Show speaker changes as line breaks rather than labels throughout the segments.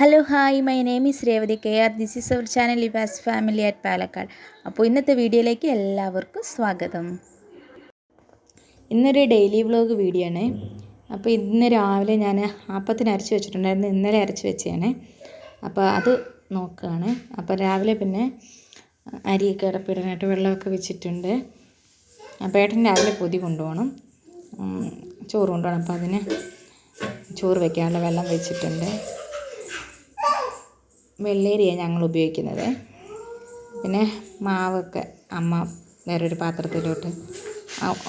Hello hi my name is Revathi K R this is our channel ഇവാസ് family at Palakkad അപ്പോൾ ഇന്നത്തെ വീഡിയോയിലേക്ക് എല്ലാവർക്കും സ്വാഗതം. ഇന്നൊരു ഡെയിലി വ്ലോഗ് വീഡിയോ ആണ് അപ്പോൾ ഇന്ന് രാവിലെ ഞാൻ ആപ്പത്തിന് അരച്ച് വെച്ചിട്ടുണ്ടായിരുന്നു. ഇന്നലെ അരച്ച് വെച്ചതാണ് അപ്പോൾ അത് നോക്കുകയാണ് അപ്പോൾ രാവിലെ പിന്നെ അരിയൊക്കെ ഇടപ്പിടാനായിട്ട് വെള്ളമൊക്കെ വെച്ചിട്ടുണ്ട്. അപ്പോൾ ഏട്ടൻ രാവിലെ പൊതി കൊണ്ടുപോകണം. ചോറ് കൊണ്ടുപോകണം. അപ്പോൾ അതിന് ചോറ് വെക്കാനുള്ള വെള്ളം വെച്ചിട്ടുണ്ട്. വെള്ളേരിയാണ് ഞങ്ങൾ ഉപയോഗിക്കുന്നത്. പിന്നെ മാവൊക്കെ അമ്മ വേറൊരു പാത്രത്തിലോട്ട്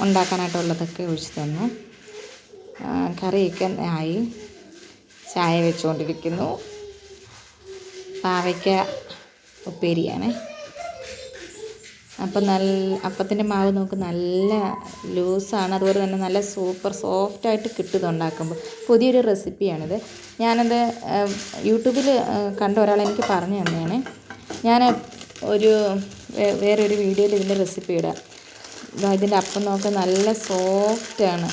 ഉണ്ടാക്കാനായിട്ടുള്ളതൊക്കെ ഒഴിച്ച് തന്നു. കറിയൊക്കെ ആയി. ചായ വെച്ചുകൊണ്ടിരിക്കുന്നു പാവയ്ക്ക ഉപ്പേരിയാണ്. അപ്പം നല്ല അപ്പത്തിന്റെ മാവ് നമുക്ക് നല്ല ലൂസാണ്. അതുപോലെ തന്നെ നല്ല സൂപ്പർ സോഫ്റ്റായിട്ട് കിട്ടും ഉണ്ടാക്കുമ്പോൾ പുതിയൊരു റെസിപ്പിയാണിത്. ഞാനത് യൂട്യൂബിൽ കണ്ട ഒരാൾ എനിക്ക് പറഞ്ഞു തന്നെയാണ് ഞാൻ ഒരു വേറൊരു വീഡിയോയിൽ ഇതിന്റെ റെസിപ്പി ഇടാം. ഇതിന്റെ അപ്പം നോക്കാൻ നല്ല സോഫ്റ്റാണ്.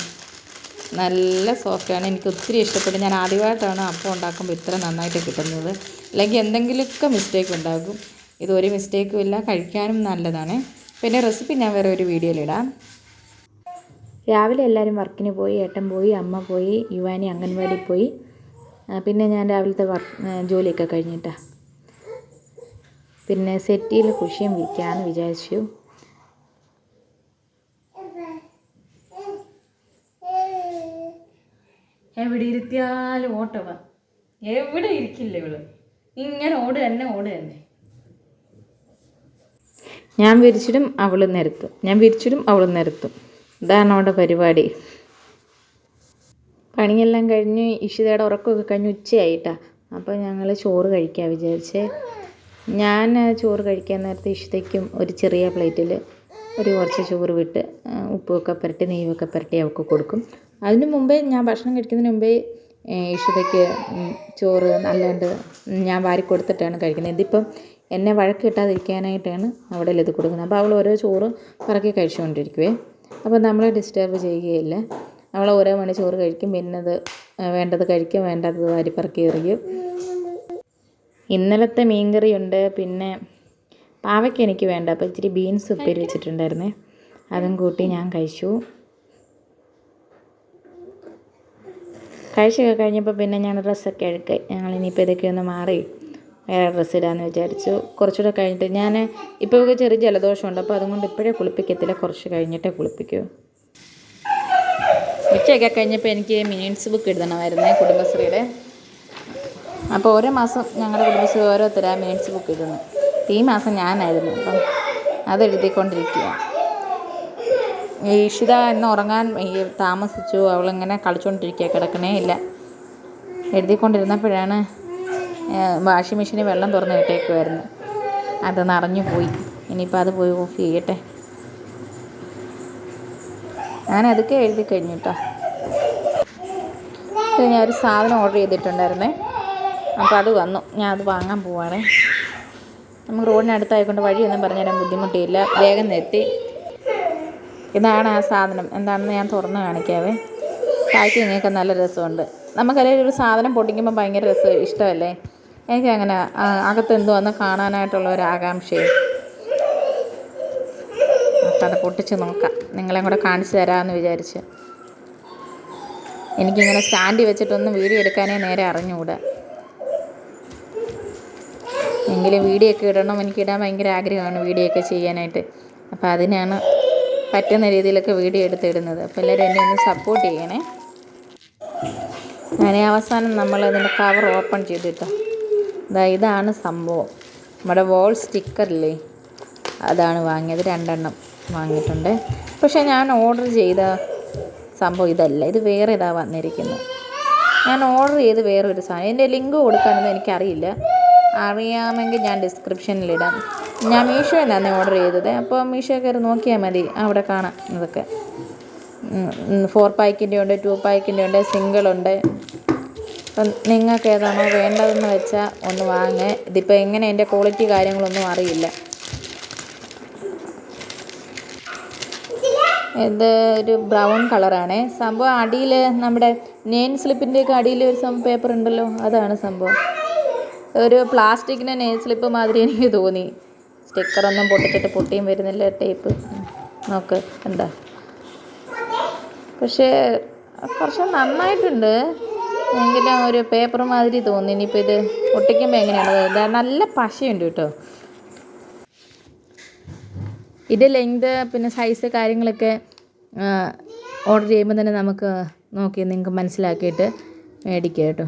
നല്ല സോഫ്റ്റാണ്. എനിക്ക് ഒത്തിരി ഇഷ്ടപ്പെട്ടു. ഞാൻ ആദ്യമായിട്ടാണ് അപ്പം ഉണ്ടാക്കുമ്പോൾ ഇത്ര നന്നായിട്ട് കിട്ടുന്നത്. അല്ലെങ്കിൽ എന്തെങ്കിലുമൊക്കെ മിസ്റ്റേക്ക് ഉണ്ടാകും. ഇത് ഒരു മിസ്റ്റേക്കും ഇല്ല കഴിക്കാനും നല്ലതാണ്. പിന്നെ റെസിപ്പി ഞാൻ വേറെ ഒരു വീഡിയോയിലിടാം രാവിലെ എല്ലാവരും വർക്കിന് പോയി ഏട്ടൻ പോയി അമ്മ പോയി യുവാനി അംഗൻവാടി പോയി. പിന്നെ ഞാൻ രാവിലത്തെ വർക്ക് ജോലിയൊക്കെ കഴിഞ്ഞിട്ടാ. പിന്നെ സെറ്റിയിൽ കുഷിയും വിൽക്കാമെന്ന് വിചാരിച്ചു.
എവിടെ ഇരുത്തിയാലും ഓട്ടവ. എവിടെ ഇരിക്കില്ല ഇവൾ. ഇങ്ങനെ ഓട് തന്നെ ഓട് തന്നെ.
ഞാൻ വിരിച്ചിടും അവൾ നിരത്തും. ഞാൻ വിരിച്ചിടും അവൾ നിരത്തും. ഇതാണ് അവിടെ പരിപാടി. പണിയെല്ലാം കഴിഞ്ഞ് ഇഷിതയുടെ ഉറക്കമൊക്കെ കഴിഞ്ഞ് ഉച്ചയായിട്ടാ. അപ്പോൾ ഞങ്ങൾ ചോറ് കഴിക്കാൻ വിചാരിച്ചേ. ഞാൻ ചോറ് കഴിക്കാൻ നേരത്തെ ഇഷിതയ്ക്കും ഒരു ചെറിയ പ്ലേറ്റിൽ ഒരു കുറച്ച് ചോറ് വിട്ട് ഉപ്പൊക്കെ പുരട്ടി നെയ്യൊക്കെ പുരട്ടി അവൾക്ക് കൊടുക്കും. അതിന് മുമ്പേ ഞാൻ ഭക്ഷണം കഴിക്കുന്നതിന് മുമ്പേ ഇഷിതയ്ക്ക് ചോറ് അല്ലാണ്ട് ഞാൻ വാരി കൊടുത്തിട്ടാണ് കഴിക്കുന്നത്. ഇതിപ്പം എന്നെ വഴക്ക് കിട്ടാതിരിക്കാനായിട്ടാണ് അവിടെ ഇത് കൊടുക്കുന്നത്. അപ്പോൾ അവൾ ഓരോ ചോറ് പറക്കി കഴിച്ചുകൊണ്ടിരിക്കുവേ. അപ്പോൾ നമ്മളെ ഡിസ്റ്റർബ് ചെയ്യുകയില്ല. അവൾ ഓരോ മണി ചോറ് കഴിക്കും. പിന്നെ അത് വേണ്ടത് കഴിക്കും. വേണ്ടാത്തത് വാരി പറക്കി എറിയും. ഇന്നലത്തെ മീൻകറിയുണ്ട് പിന്നെ പാവയ്ക്ക് എനിക്ക് വേണ്ട. അപ്പോൾ ഇച്ചിരി ബീൻസ് ഉപ്പേരി വെച്ചിട്ടുണ്ടായിരുന്നേ. അതും കൂട്ടി ഞാൻ കഴിച്ചു. കഴിച്ചൊക്കെ കഴിഞ്ഞപ്പോൾ പിന്നെ ഞാൻ ഡ്രസ്സൊക്കെ എടുക്കുക ഞങ്ങൾ ഇനിയിപ്പോൾ ഇതൊക്കെ ഒന്ന് മാറി വേറെ ഡ്രസ്സ് ഇടാമെന്ന് വിചാരിച്ചു. കുറച്ചുകൂടെ കഴിഞ്ഞിട്ട് ഞാൻ ഇപ്പോൾ ചെറിയ ജലദോഷമുണ്ട് അപ്പോൾ അതുകൊണ്ട് ഇപ്പോഴേ കുളിപ്പിക്കത്തില്ല. കുറച്ച് കഴിഞ്ഞിട്ടേ കുളിപ്പിക്കൂ. ഉച്ചയൊക്കെ കഴിഞ്ഞപ്പോൾ എനിക്ക് മീൻസ് ബുക്ക് എഴുതണമായിരുന്നേ കുടുംബശ്രീയുടെ. അപ്പോൾ ഓരോ മാസം ഞങ്ങളുടെ കുടുംബശ്രീ ഓരോരുത്തരാ മീൻസ് ബുക്ക് ഇടുന്നു ഈ മാസം ഞാനായിരുന്നു. അപ്പം അത് എഴുതിക്കൊണ്ടിരിക്കുക ഈഷിത എന്ന് ഉറങ്ങാൻ താമസിച്ചു. അവളിങ്ങനെ കളിച്ചുകൊണ്ടിരിക്കുക കിടക്കണേ ഇല്ല. എഴുതിക്കൊണ്ടിരുന്നപ്പോഴാണ് വാഷിംഗ് മെഷീനിൽ വെള്ളം തുറന്ന് ഇട്ടേക്കുമായിരുന്നു അത് നിറഞ്ഞു പോയി. ഇനിയിപ്പോൾ അത് പോയി ഓഫ് ചെയ്യട്ടെ. ഞാൻ അതൊക്കെ എഴുതി കഴിഞ്ഞു കേട്ടോ ഞാൻ ഒരു സാധനം ഓർഡർ ചെയ്തിട്ടുണ്ടായിരുന്നേ. അപ്പോൾ അത് വന്നു. ഞാൻ അത് വാങ്ങാൻ പോവാണേ. നമുക്ക് റോഡിനടുത്തായിക്കൊണ്ട് വഴിയൊന്നും പറഞ്ഞുതരാൻ ബുദ്ധിമുട്ടിയില്ല വേഗം എത്തി. ഇതാണ് ആ സാധനം. എന്താണെന്ന് ഞാൻ തുറന്ന് കാണിക്കാവേ. പാക്കിങ്ങൊക്കെ നല്ല രസമുണ്ട്. നമുക്കല്ലെങ്കിൽ ഒരു സാധനം പൊട്ടിക്കുമ്പോൾ ഭയങ്കര രസം ഇഷ്ടമല്ലേ? എനിക്ക് അങ്ങനെ അകത്ത് എന്തുവന്ന് കാണാനായിട്ടുള്ള ഒരു ആകാംക്ഷയും. അത് പൊട്ടിച്ച് നോക്കാം. നിങ്ങളെയും കൂടെ കാണിച്ചു തരാമെന്ന് വിചാരിച്ച്. എനിക്കിങ്ങനെ സ്റ്റാൻഡ് വെച്ചിട്ടൊന്നും വീഡിയോ എടുക്കാനേ നേരെ അറിഞ്ഞുകൂടാ എങ്കിലും വീഡിയോ ഒക്കെ ഇടണം. എനിക്ക് ഇടാൻ ഭയങ്കര ആഗ്രഹമാണ് വീഡിയോ ഒക്കെ ചെയ്യാനായിട്ട്. അപ്പോൾ അതിനാണ് പറ്റുന്ന രീതിയിലൊക്കെ വീഡിയോ എടുത്തിടുന്നത്. അപ്പോൾ എല്ലാവരും എന്നെ ഒന്ന് സപ്പോർട്ട് ചെയ്യണേ. അങ്ങനെ അവസാനം നമ്മൾ അതിന്റെ കവർ ഓപ്പൺ ചെയ്തിട്ടോ. ഇതാണ് സംഭവം. നമ്മുടെ വോൾ സ്റ്റിക്കറില്ലേ അതാണ് വാങ്ങിയത്. രണ്ടെണ്ണം വാങ്ങിയിട്ടുണ്ട്. പക്ഷേ ഞാൻ ഓർഡർ ചെയ്ത സംഭവം ഇതല്ല. ഇത് വേറെ ഇതാ വന്നിരിക്കുന്നത് ഞാൻ ഓർഡർ ചെയ്ത് വേറെ ഒരു സാധനം. എന്റെ ലിങ്ക് കൊടുക്കാനൊന്നും എനിക്കറിയില്ല. അറിയാമെങ്കിൽ ഞാൻ ഡിസ്ക്രിപ്ഷനിലിടാം ഞാൻ മീഷോയിലാണ് ഓർഡർ ചെയ്തത്. അപ്പോൾ മീഷോ കയറി നോക്കിയാൽ മതി. അവിടെ കാണാം ഇതൊക്കെ. ഫോർ പാക്കിന്റെ ഉണ്ട് ടു പാക്കിന്റെ ഉണ്ട് സിംഗിളുണ്ട് അപ്പം നിങ്ങൾക്ക് ഏതാണോ വേണ്ടതെന്ന് വെച്ചാൽ ഒന്ന് വാങ്ങ്. ഇതിപ്പോൾ എങ്ങനെ എന്റെ ക്വാളിറ്റി കാര്യങ്ങളൊന്നും അറിയില്ല. ഇത് ഒരു ബ്രൗൺ കളറാണ് സംഭവം അടിയിൽ നമ്മുടെ നെയിൻ സ്ലിപ്പിന്റെയൊക്കെ അടിയിൽ ഒരു സംഭവം പേപ്പർ ഉണ്ടല്ലോ അതാണ് സംഭവം. ഒരു പ്ലാസ്റ്റിക്കിന്റെ നെയിൻ സ്ലിപ്പ് മാതിരി എനിക്ക് തോന്നി. സ്റ്റിക്കറൊന്നും പൊട്ടിച്ചിട്ട് പൊട്ടിയും വരുന്നില്ല ടേപ്പ് നോക്ക് എന്താ? പക്ഷേ കുറച്ച് നന്നായിട്ടുണ്ട്. എങ്കിലും ഒരു പേപ്പർ മാതിരി തോന്നി. ഇനിയിപ്പോൾ ഇത് ഒട്ടിക്കുമ്പോൾ എങ്ങനെയാണ്? നല്ല പശയുണ്ട് കേട്ടോ. ഇത് ലെങ്ത് പിന്നെ സൈസ് കാര്യങ്ങളൊക്കെ ഓർഡർ ചെയ്യുമ്പോൾ തന്നെ നമുക്ക് നോക്കി നിങ്ങൾക്ക് മനസ്സിലാക്കിയിട്ട് മേടിക്കുക കേട്ടോ.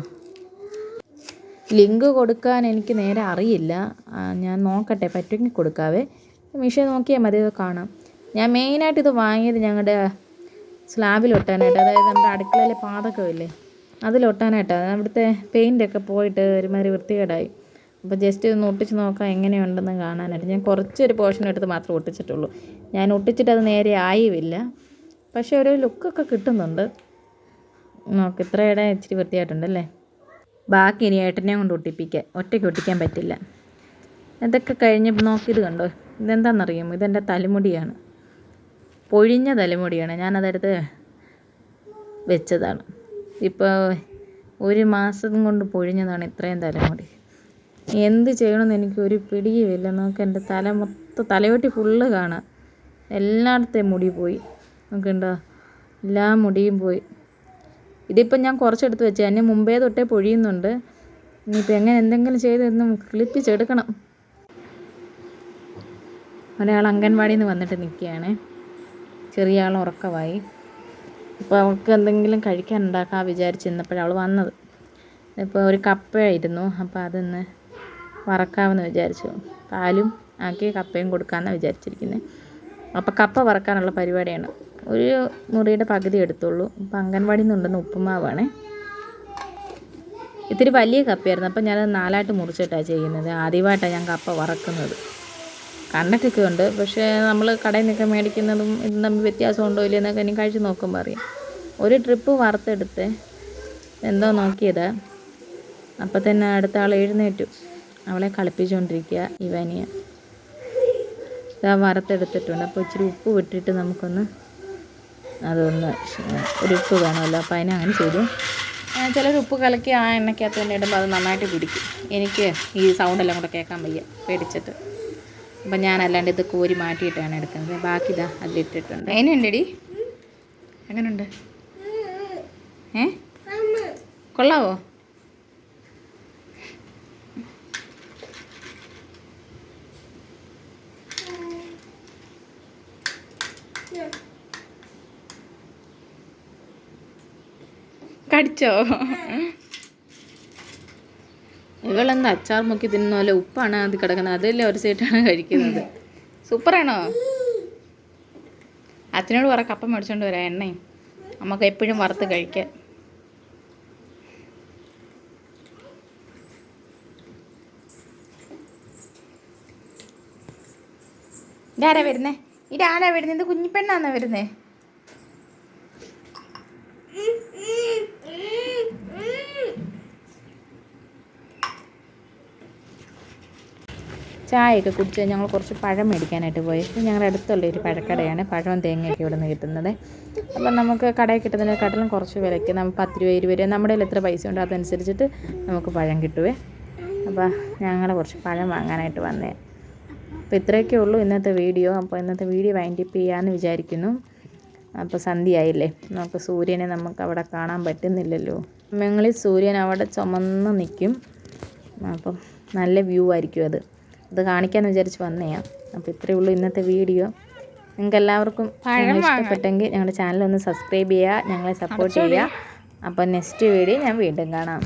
ലിങ്ക് കൊടുക്കാൻ എനിക്ക് നേരെ അറിയില്ല. ഞാൻ നോക്കട്ടെ പറ്റുമെങ്കിൽ കൊടുക്കാവേ. മീഷോ നോക്കിയാൽ മതി ഇത് കാണാം. ഞാൻ മെയിനായിട്ട് ഇത് വാങ്ങിയത് ഞങ്ങളുടെ സ്ലാബിൽ ഒട്ടാനായിട്ട്. അതായത് നമ്മുടെ അടുക്കളയിലെ പാതകമില്ലേ അതിലൊട്ടാനായിട്ടാണ് അവിടുത്തെ പെയിന്റൊക്കെ പോയിട്ട് ഒരുമാതിരി വൃത്തികേടായി. അപ്പോൾ ജസ്റ്റ് ഒന്ന് ഒട്ടിച്ച് നോക്കാം എങ്ങനെയുണ്ടെന്ന് കാണാനായിട്ട്. ഞാൻ കുറച്ചൊരു പോർഷൻ എടുത്ത് മാത്രമേ ഒട്ടിച്ചിട്ടുള്ളൂ. ഞാൻ ഒട്ടിച്ചിട്ട് അത് നേരെ ആയുമില്ല പക്ഷേ ഒരു ലുക്കൊക്കെ കിട്ടുന്നുണ്ട്. നോക്ക് ഇത്രയുടെ ഇച്ചിരി വൃത്തിയായിട്ടുണ്ടല്ലേ ബാക്കി ഇനി ഏട്ടനെ കൊണ്ട് ഒട്ടിപ്പിക്കാൻ ഒറ്റയ്ക്ക് ഒട്ടിക്കാൻ പറ്റില്ല. ഇതൊക്കെ കഴിഞ്ഞ് നോക്കിയത് കണ്ടോ? ഇതെന്താണെന്നറിയുമോ ഇതെന്റെ തലമുടിയാണ്. പൊഴിഞ്ഞ തലമുടിയാണ്. ഞാനതെടുത്ത് വെച്ചതാണ്. ഇപ്പോൾ ഒരു മാസം കൊണ്ട് പൊഴിഞ്ഞതാണ് ഇത്രയും തലമുടി. എന്ത് ചെയ്യണമെന്ന് എനിക്ക് ഒരു പിടിയുമില്ല. നോക്ക് എന്റെ തല മൊത്തം തലയോട്ടി ഫുള്ള് കാണാം. എല്ലായിടത്തെയും മുടി പോയി. നോക്കണ്ടോ? എല്ലാ മുടിയും പോയി. ഇതിപ്പം ഞാൻ കുറച്ചെടുത്ത് വെച്ചു എന്നെ മുമ്പേ തൊട്ടേ പൊഴിയുന്നുണ്ട്. ഇനിയിപ്പോൾ എങ്ങനെ എന്തെങ്കിലും ചെയ്ത് ഒന്ന് കിളിപ്പിച്ചെടുക്കണം ഒരാൾ അംഗൻവാടിയിൽ നിന്ന് വന്നിട്ട് നിൽക്കുകയാണ്. ചെറിയ ആൾ ഉറക്കമായി. അപ്പോൾ അവൾക്ക് എന്തെങ്കിലും കഴിക്കാൻ ഉണ്ടാക്കാൻ വിചാരിച്ച് ഇന്നപ്പോഴാണ് അവൾ വന്നത്. ഇപ്പോൾ ഒരു കപ്പയായിരുന്നു. അപ്പോൾ അതൊന്ന് വറക്കാമെന്ന് വിചാരിച്ചു. പാലും ആക്കി കപ്പയും കൊടുക്കാമെന്നാണ് വിചാരിച്ചിരിക്കുന്നത് അപ്പോൾ കപ്പ വറക്കാനുള്ള പരിപാടിയാണ്. ഒരു മുറിയുടെ പകുതി എടുത്തുള്ളൂ. അപ്പോൾ അംഗൻവാടിയിൽ നിന്നുണ്ടെന്ന് ഉപ്പുമാവാണേ. ഇത്തിരി വലിയ കപ്പയായിരുന്നു. അപ്പോൾ ഞാനത് നാലായിട്ട് മുറിച്ചിട്ടാണ് ചെയ്യുന്നത്. ആദ്യമായിട്ടാണ് ഞാൻ കപ്പ വറക്കുന്നത്. കണ്ടിട്ടൊക്കെ ഉണ്ട് പക്ഷേ നമ്മൾ കടയിൽ നിന്നൊക്കെ മേടിക്കുന്നതും ഇതും തമ്മിൽ വ്യത്യാസം ഉണ്ടോ ഇല്ലയോ എന്നൊക്കെ ഇനി കഴിച്ച് നോക്കുമ്പോൾ അറിയാം. ഒരു ട്രിപ്പ് വറുത്തെടുത്ത് എന്തോ നോക്കിയത്. അപ്പം തന്നെ അടുത്ത ആൾ എഴുന്നേറ്റു. അവളെ കളിപ്പിച്ചുകൊണ്ടിരിക്കുക ഇവനിയ. ഇതാ വറുത്തെടുത്തിട്ടുണ്ട്. അപ്പോൾ ഇച്ചിരി ഉപ്പ് വിട്ടിട്ട് നമുക്കൊന്ന് അതൊന്ന് ഒരു ഉപ്പ് വേണമല്ലോ. അപ്പോൾ അതിനെ അങ്ങനെ ചെയ്തു. ചിലർ ഉപ്പ് കലക്കി ആ എണ്ണയ്ക്കകത്ത് തന്നെ ഇടുമ്പോൾ അത് നന്നായിട്ട് പിടിക്കും. എനിക്ക് ഈ സൗണ്ടെല്ലാം കൂടെ കേൾക്കാൻ വയ്യ. പേടിച്ചിട്ട്. അപ്പം ഞാൻ അല്ലാണ്ട് ഇത് കോരി മാറ്റിയിട്ടാണ് എടുക്കുന്നത്. ബാക്കി ഇതാ അതിലിട്ടിട്ടുണ്ട്. അതിനുണ്ടടി എങ്ങനെയുണ്ട്? ഏ? കൊള്ളാവോ? കടിച്ചോ? ഇവളെന്താ അച്ചാർ മുക്കി തിന്നുന്ന പോലെ ഉപ്പാണ് അത് കിടക്കുന്നത്? അതല്ലേ ഒരു സൈഡാണ് കഴിക്കുന്നത്. സൂപ്പറാണോ? അച്ഛനോട് പറ കപ്പ മേടിച്ചോണ്ട് വരാം എണ്ണയും നമുക്ക് എപ്പോഴും വറുത്ത് കഴിക്കാം ഇതാരാ വരുന്നേ? ഇതാരാ വരുന്നത് ഇത് കുഞ്ഞിപ്പെണ്ണാന്നോ വരുന്നേ? ചായയൊക്കെ കുടിച്ച് ഞങ്ങൾ കുറച്ച് പഴം മേടിക്കാനായിട്ട് പോയി. ഞങ്ങളുടെ അടുത്തുള്ള ഒരു പഴക്കടയാണ്. പഴവും തേങ്ങയൊക്കെ ഇവിടെ നിന്ന് കിട്ടുന്നത്. അപ്പം നമുക്ക് കടയിൽ കിട്ടുന്നതിനെക്കാട്ടിലും കുറച്ച് വിലയ്ക്ക് നമുക്ക് പത്ത് രൂപ ഇരുപത് രൂപ. നമ്മുടെ കയ്യിൽ എത്ര പൈസ ഉണ്ടോ അതനുസരിച്ചിട്ട് നമുക്ക് പഴം കിട്ടുവേ. അപ്പോൾ ഞങ്ങൾ കുറച്ച് പഴം വാങ്ങാനായിട്ട് വന്നേ. അപ്പോൾ ഇത്രയൊക്കെ ഉള്ളൂ ഇന്നത്തെ വീഡിയോ. അപ്പോൾ ഇന്നത്തെ വീഡിയോ വൈൻഡിപ്പ് ചെയ്യാമെന്ന് വിചാരിക്കുന്നു. അപ്പോൾ സന്ധ്യയായില്ലേ നമുക്ക് സൂര്യനെ നമുക്ക് അവിടെ കാണാൻ പറ്റുന്നില്ലല്ലോ. ഞങ്ങളിൽ സൂര്യൻ അവിടെ ചുമന്ന് നിൽക്കും. അപ്പം നല്ല വ്യൂ ആയിരിക്കും അത്. അത് കാണിക്കാമെന്ന് വിചാരിച്ച് വന്നെയാ. അപ്പോൾ ഇത്രയേ ഉള്ളൂ ഇന്നത്തെ വീഡിയോ. നിങ്ങൾക്ക് എല്ലാവർക്കും ഇഷ്ടപ്പെട്ടെങ്കിൽ ഞങ്ങളുടെ ചാനൽ ഒന്ന് സബ്സ്ക്രൈബ് ചെയ്യുക ഞങ്ങളെ സപ്പോർട്ട് ചെയ്യുക. അപ്പോൾ നെക്സ്റ്റ് വീഡിയോ ഞാൻ വീണ്ടും കാണാം.